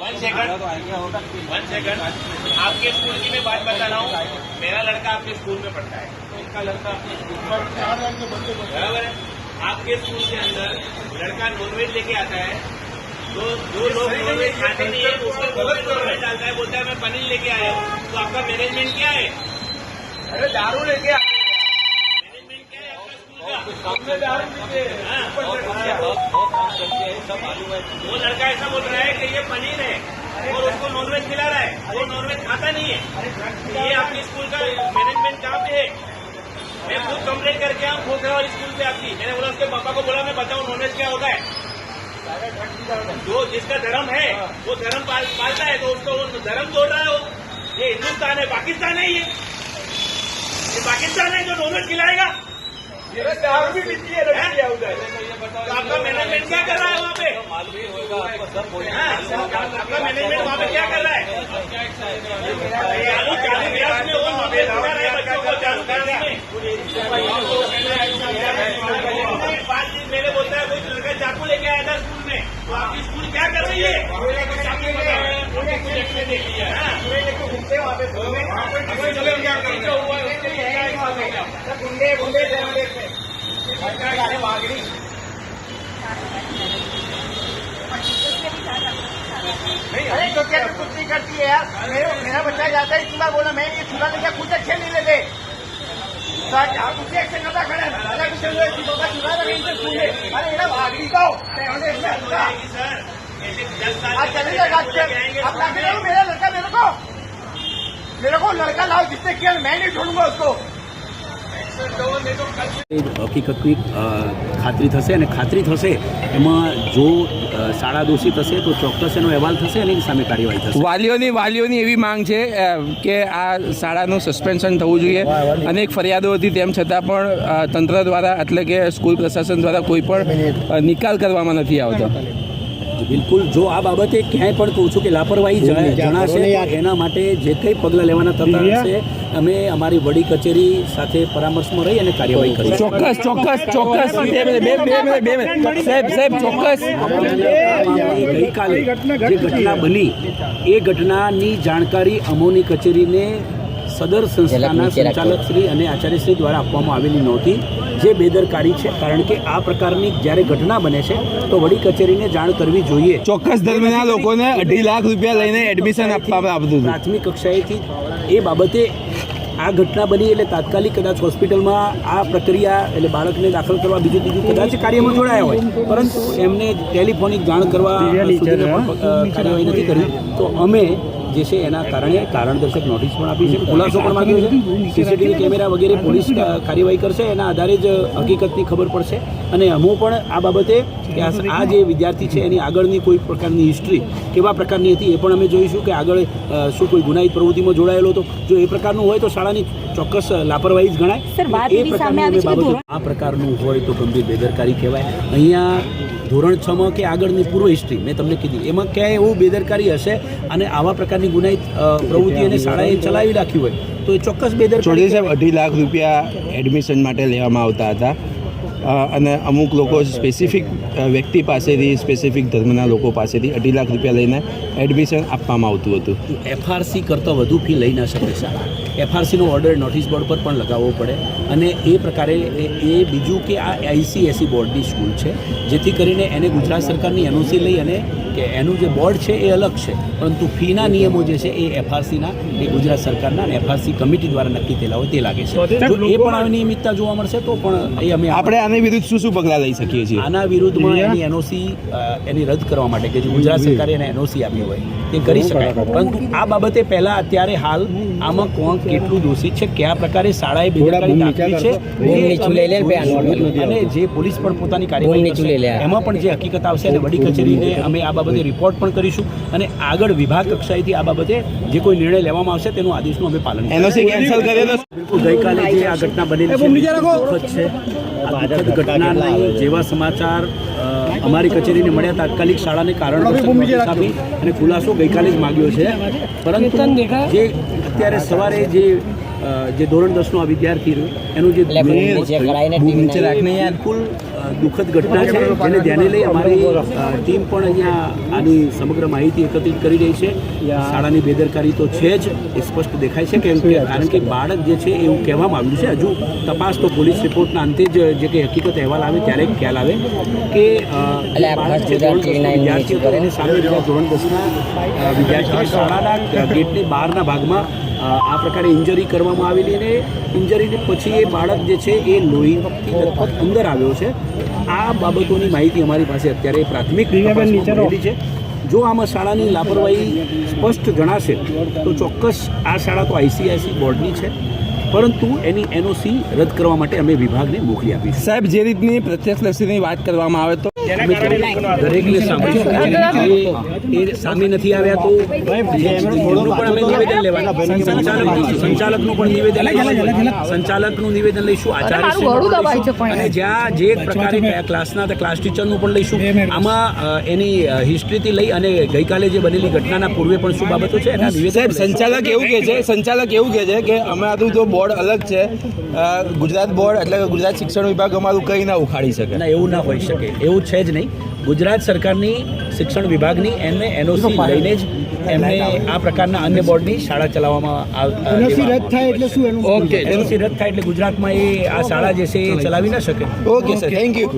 One second one second आपके school की मैं बात बता रहा हूँ। मेरा लड़का आपके स्कूल में पढ़ता है। उसका लड़का अपने स्कूल में बराबर है? आपके स्कूल के अंदर लड़का नॉनवेज लेके आता है। तो जो लोग नॉनवेज खाते नहीं है। उसके गलत नॉनवेज डालता है बोलता है मैं पनीर लेके आया हूँ। तो आपका मैनेजमेंट क्या है? अरे दारू लेके आ मैनेजमेंट क्या है आपका स्कूल का हमने दारू पीते हाँ। वो लड़का ऐसा बोल रहा है कि ये पनीर है और उसको नॉनवेज खिला रहा है। वो नॉनवेज खाता नहीं है। ये आपके स्कूल का मैनेजमेंट कहाँ पे है। मैं खुद कंप्लेन करके आऊँ खोखरा वाली स्कूल पे आपकी। मैंने बोला उसके पापा को बोला मैं बताऊँ नॉनवेज क्या होता है? जो जिसका धर्म है वो धर्म पाल, पालता है तो उसको वो धर्म तोड़ रहा है वो। ये हिंदुस्तान है पाकिस्तान है ये। ये पाकिस्तान है जो नॉनवेज खिलाएगा। आपका मैनेजमेंट क्या कर रहा है वहाँ पे? हाँ, आपका मैनेजमेंट वहाँ पे क्या कर रहा है? चालू चालू बोलता है कोई लड़का चाकू लेके आया था स्कूल में। तो आपकी स्कूल क्या कर रही है? अरे तो क्या तो कुछ नहीं करती है यार मेरा बच्चा जाता है इतना बोला मैं ये चूल्हा लेके कुछ अच्छे नहीं लेते कुछ अच्छे अरे मेरा भागड़ी का सर ऐसे दस साल आज के चले जाएगा बच्चे लेके आएंगे आप लाके लाओ मेरा लड़का मेरे को मेरे को लड़का लाओ जिससे किया मैं नहीं छोड़ूंगा उसको એ હકીકતની અ, ખાતરી થશે અને ખાતરી થશે એમાં જો અ, શાળા દોષિત હશે તો ચોક્કસ એનો અહેવાલ થશે અને એની સામે કાર્યવાહી થશે વાલીઓની વાલીઓની એવી માંગ છે અ, કે આ શાળાનું સસ્પેન્શન થવું જોઈએ અનેક ફરિયાદો હતી તેમ છતાં પણ અ, તંત્ર દ્વારા એટલે કે સ્કૂલ પ્રશાસન દ્વારા કોઈ પણ અ, નિકાલ કરવામાં નથી આવતો બિલકુલ જો આ બાબતે ક્યાંય પણ કહું છું કે લાપરવાહી જણા- જણાશે એના માટે જે કંઈ પગલાં લેવાના થતા હશે અમે અમારી વડી કચેરી સાથે પરામર્શમાં રહી અને કાર્યવાહી કરી ચોક્કસ ચોક્કસ ચોક્કસ સાહેબ સાહેબ ચોક્કસ. ગઈકાલે જે ઘટના બની એ ઘટનાની જાણકારી અમોની કચેરીને સદર સંસ્થાના સંચાલક શ્રી અને આચાર્યશ્રી દ્વારા આપવામાં આવેલી નહોતી. જે બેદરકારી છે કારણ કે આ પ્રકારની જ્યારે ઘટના બને છે તો વડી કચેરીને જાણ કરવી જોઈએ. ચોક્કસ દરમિયાન લોકોને અઢી લાખ રૂપિયા લઈને એડમિશન આપવામાં આવતું હતું. પ્રાથમિક કક્ષાએથી એ બાબતે આ ઘટના બની એટલે તાત્કાલિક કદાચ હોસ્પિટલમાં આ પ્રક્રિયા એટલે બાળકને દાખલ કરવા બીજું બીજું કદાચ કાર્યમાં જોડાયા હોય. પરંતુ એમને ટેલિફોનિક જાણ કરવા કાર્યવાહી નથી કરી. તો અમે જે છે એના કારણે કારણદર્શક નોટિસ પણ આપી છે. ખુલાસો પણ માંગ્યો છે. સીસીટીવી કેમેરા વગેરે પોલીસ કાર્યવાહી કરશે. એના આધારે જ હકીકતની ખબર પડશે. અને હું પણ આ બાબતે કે આ જે વિદ્યાર્થી છે એની આગળની કોઈ પ્રકારની હિસ્ટ્રી કેવા પ્રકારની હતી એ પણ અમે જોઈશું કે આગળ શું કોઈ ગુનાહિત પ્રવૃત્તિમાં જોડાયેલો હતો. જો એ પ્રકારનું હોય તો શાળાની ચોક્કસ લાપરવાહી જ ગણાય. એ પ્રકારની બાબતો- આ પ્રકારનું હોય તો ગંભીર બેદરકારી કહેવાય. અહીંયા ધોરણ છમાં કે આગળની પૂર્વ હિસ્ટ્રી મેં તમને કીધી. એમાં ક્યાંય એવું બેદરકારી હશે અને આવા પ્રકારની ગુનાહિત અ, પ્રવૃત્તિ અને શાળાએ ચલાવી રાખી હોય તો એ ચોક્કસ બેદરકારી ચૌધરી સાહેબ અઢી લાખ રૂપિયા એડમિશન માટે લેવામાં આવતા હતા. અને અમુક લોકો સ્પેસિફિક વ્યક્તિ પાસેથી સ્પેસિફિક ધર્મના લોકો પાસેથી અઢી લાખ રૂપિયા લઈને એડમિશન આપવામાં આવતું હતું. એફઆરસી કરતાં વધુ ફી લઈ ના શકે શાળા એફઆરસીનો ઓર્ડર નોટિસ બોર્ડ પર પણ લગાવવો પડે. અને એ પ્રકારે એ- એ બીજું કે આ આઈસીએસસી બોર્ડની સ્કૂલ છે જેથી કરીને એને ગુજરાત સરકારની એનઓસી લઈ અને કે એનું જે બોર્ડ છે એ અલગ છે. પરંતુ ફીના નિયમો જે છે એ એફઆરસીના એ ગુજરાત સરકારના અને એફઆરસી કમિટી દ્વારા નક્કી થયેલા હોય તે લાગે છે. જો એ પણ અનિયમિતતા જોવા મળશે તો પણ એ અમે આપણે આની વિરુદ્ધ શું શું પગલાં લઈ શકીએ છીએ? આના વિરુદ્ધમાં એની એનઓસી એની રદ કરવા માટે કે જે ગુજરાત સરકારે એને એનઓસી આપી હોય તે કરી શકાય. પરંતુ આ બાબતે પહેલા અત્યારે હાલ આમાં કોણ કેટલું દોષિત છે કયા પ્રકારે શાળાએ બેદરકારી દાખવી છે અને જે પોલીસ પણ પોતાની કાર્યવાહી એમાં પણ જે હકીકત આવશે અને વડી કચેરીને અમે આ બાબતે રિપોર્ટ પણ કરીશું અને આગળ વિભાગ કક્ષાએથી આ બાબતે જે કોઈ નિર્ણય લેવામાં આવશે તેનું આદેશનું અમે પાલન કરીશું. એનઓસી કેન્સલ કરે બિલકુલ ગઈકાલે જે આ ઘટના બનેલી છે દુઃખદ ઘટનાના જેવા સમાચાર અમારી કચેરીને મળ્યા તાત્કાલિક શાળાને કારણ અને ખુલાસો ગઈકાલે જ માગ્યો છે. પરંતુ જે અત્યારે સવારે જે જે ધોરણ દસનો આ વિદ્યાર્થી રહ્યો એનું જે. બિલકુલ દુઃખદ ઘટના છે. જેને ધ્યાને લઈ અમારી ટીમ પણ અહીંયા આની સમગ્ર માહિતી એકત્રિત કરી રહી છે. શાળાની બેદરકારી તો છે જ એ સ્પષ્ટ દેખાય છે કેમ કે કારણ કે બાળક જે છે એવું કહેવામાં આવ્યું છે. હજુ તપાસ તો પોલીસ રિપોર્ટના અંતે જ જે કંઈ હકીકત અહેવાલ આવે ત્યારે ખ્યાલ આવે કે વિદ્યાર્થીઓ સામે ધોરણ દસના વિદ્યાર્થીઓ શાળાના ગેટની બહારના ભાગમાં આ પ્રકારે ઇન્જરી કરવામાં આવેલી ને ઇન્જરીને પછી એ બાળક જે છે એ લોહી લથપથ અંદર આવ્યો છે. આ બાબતોની માહિતી અમારી પાસે અત્યારે પ્રાથમિક મળેલી છે. જો આમાં શાળાની લાપરવાહી સ્પષ્ટ જણાશે તો ચોક્કસ આ શાળા તો આઈસીઆઈસી બોર્ડની છે. પરંતુ એની એનઓસી રદ કરવા માટે અમે વિભાગને મોકલી આપીશું. સાહેબ જે રીતની પ્રત્યક્ષદર્શીની વાત કરવામાં આવે તો દરેકને એ સામે નથી આવ્યા તો પણ અમે નિવેદન લેવાનું સંચાલક સંચાલકનું પણ નિવેદન લઈશું. સંચાલકનું નિવેદન લઈશું આચાર્ય. અને જ્યાં જે પ્રકારે કયા ક્લાસના હતા ક્લાસ ટીચરનું પણ લઈશું. આમાં એની હિસ્ટ્રીથી લઈ અને ગઈકાલે જે બનેલી ઘટનાના પૂર્વે પણ શું બાબતો છે એના નિવેદન સંચાલક એવું કહે છે સંચાલક એવું કહે છે કે અમારું તો બોર્ડ અલગ છે ગુજરાત બોર્ડ એટલે ગુજરાત શિક્ષણ વિભાગ અમારું કંઈ ના ઉખાડી શકે. ના એવું ના હોઈ શકે. એવું છે જ નહીં ગુજરાત સરકારની શિક્ષણ વિભાગની એમને એનઓસી લઈને જ એમને આ પ્રકારના અન્ય બોર્ડની શાળા ચલાવવામાં એનઓસી રદ થાય એટલે શું એનું ઓકે એનઓસી રદ થાય એટલે ગુજરાતમાં એ આ શાળા જે છે એ ચલાવી. ના શકે. Okay sir thank you